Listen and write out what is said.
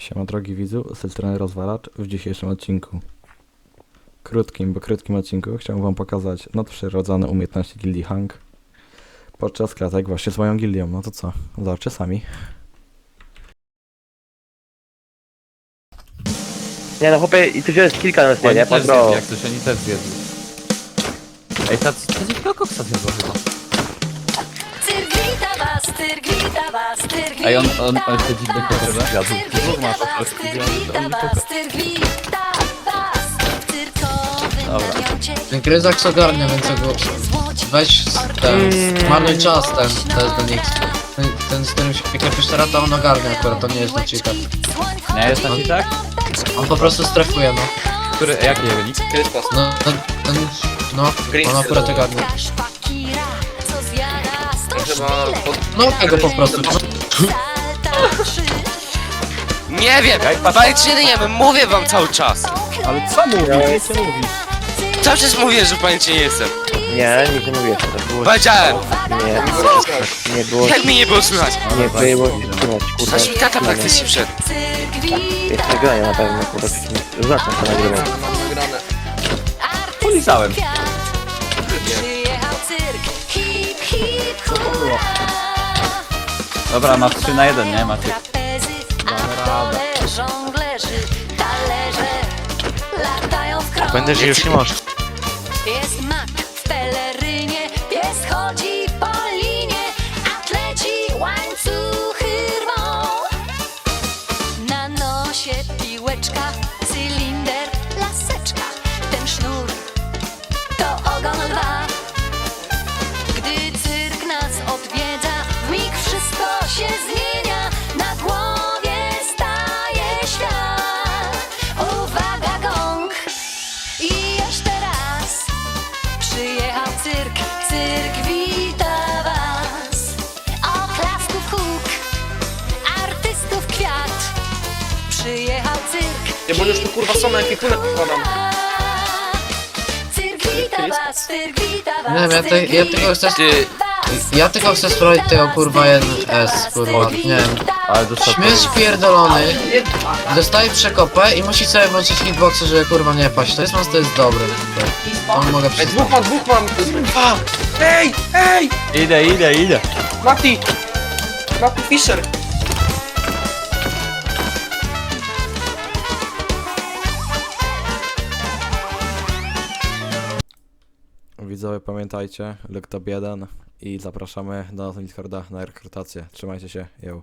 Siema drogi widzu, z tej strony Rozwalacz w dzisiejszym odcinku. Krótkim, bo krótkim odcinku chciałbym wam pokazać nadprzyrodzone umiejętności gildii Hank podczas klatek właśnie z moją gildią. No to co, zobaczcie sami. Nie no chłopie, i ty wziąłeś kilka na nie, Oni nie? też Podro. zjedli, jak coś, oni też zjedli. Ej, ta, ta dziwka koksa zjadła chyba. Was, cyrgwita was, Ej, on, on, on koksa was, zjadł. Dwóch masz, ale Dobra. Ten gryzak ogarnia, więc go Złoci weź ten, zmarnuj czas ten, to jest do nich. Ten, ten z którym się teraz, to on ogarnia akurat, to nie jest na cheatach. Nie jest na tak? On po prostu strefuje, no. Który, jaki jego nick? No, ten, ten, no, on akurat ogarnia. Sto szpilek. No, tego po prostu. No, Salta trzy, Nie wiem, mówię wam cały czas. Ale co mówisz? Nie mówisz. Cały czas mówię, że pamięci nie jestem. Nie, nic nie mówię teraz. Było... Powiedziałem, Nie, nie było... jak mi nie było słychać. Nie było trzymać, kurwa. Aż mi tata praktycznie wszedł. Jest nagranie na pewno, kurwa. Zacznę to nagrywać. Polizałem. Przyjechał cyrk, hip hip hurra. Dobra, ma 3 na 1, nie? Macie. Trapezy, a w dole żonglerzy, talerze latają w krąg. Będę, że już nie możesz. Jest mak w pelerynie, pies chodzi po linie, atleci łańcuchy rwą. Na nosie piłeczka, cylinder, laseczka, ten sznur się zmienia, na głowie staje świat. Uwaga gong i jeszcze raz przyjechał cyrk, cyrk wita was. Oklasków huk, artystów kwiat, przyjechał cyrk. Nie, bo już tu, kurwa, są na ekwipunek wkładam. Cyrk wita was, cyrk wita was. Nie wiem, ja te- ja tego chcę- Ty, ja tylko chcę sprawdzić tego kurwa 1S, kurwa, nie wiem. Ale dostał Śmieć pierdolony, dostaje przekopę i musi sobie włączyć hitboxy, żeby kurwa nie paść. To jest to jest dobre. On mogę Ej, dwóch mam, dwóch mam. Dwa. Ej, ej! Idę, idę, idę. Mati! Mati Fischer! Widzowie pamiętajcie, Look Top 1 i zapraszamy do nas na Discorda na rekrutację. Trzymajcie się, yo.